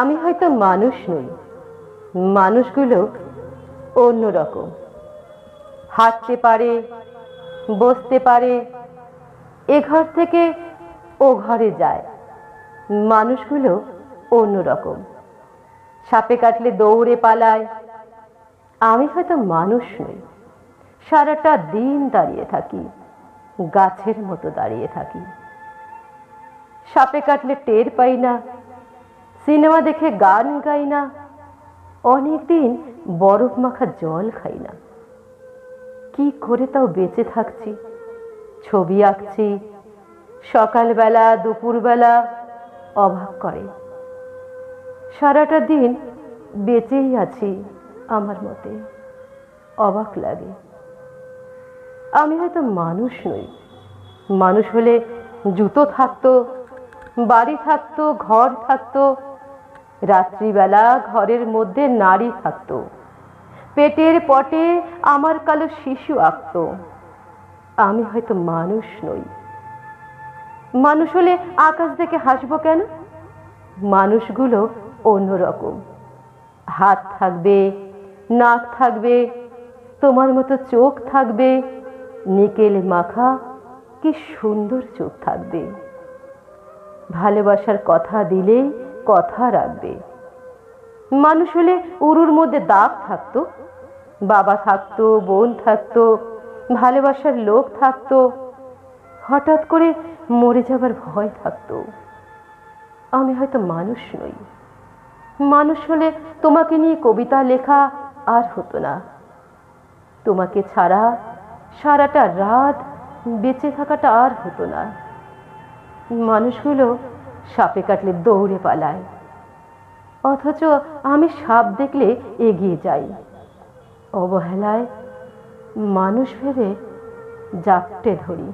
আমি হয়তো মানুষ নই। মানুষগুলো অন্যরকম হাঁটতে পারে, বসতে পারে, এ ঘর থেকে ও ঘরে যায়। মানুষগুলো অন্যরকম সাপে কাটলে দৌড়ে পালায়। আমি হয়তো মানুষ নই। সারাটা দিন দাঁড়িয়ে থাকি, গাছের মতো দাঁড়িয়ে থাকি। সাপে কাটলে টের পাই না। সিনেমা দেখে গান গাই না। অনেকদিন বরফ মাখা জল খাই না। কি করে তাও বেঁচে থাকছি? ছবি আঁকছি, সকালবেলা, দুপুরবেলা অবাক করে। সারাটা দিন বেঁচেই আছি আমার মতে। অবাক লাগে। আমি হয়তো মানুষ নই। মানুষ হলে জুতো থাকতো, বাড়ি থাকতো, ঘর থাকতো রাত্রিবেলা ঘরের মধ্যে নারী থাকতো। পেটের পটে আমার কালো শিশু আঁকত। আমি হয়তো মানুষ নই। মানুষ হলে আকাশ দেখে হাসবো কেন? মানুষগুলো অন্যরকম। হাত থাকবে, নাক থাকবে, তোমার মতো চোখ থাকবে, নিকেল মাখা কি সুন্দর চোখ থাকবে। ভালোবাসার কথা দিলেই কথা রাখবে। মানুষ হলে উরুর মধ্যে দাগ থাকতো, বাবা থাকতো, বোন থাকতো, ভালোবাসার লোক থাকতো, হঠাৎ করে মরে যাবার ভয় থাকতো। আমি হয়তো মানুষ নই। মানুষ হলে তোমাকে নিয়ে কবিতা, লেখা আর হতো না। তোমাকে ছাড়া সারাটা রাত বেঁচে থাকাটা আর হতো না। মানুষগুলো সাপে কাটলে দৌড়ে পালাই অথচ আমি সাপ দেখলে এগিয়ে যাই। অবহেলায় মানুষ ভেবে জাপটে ধরি।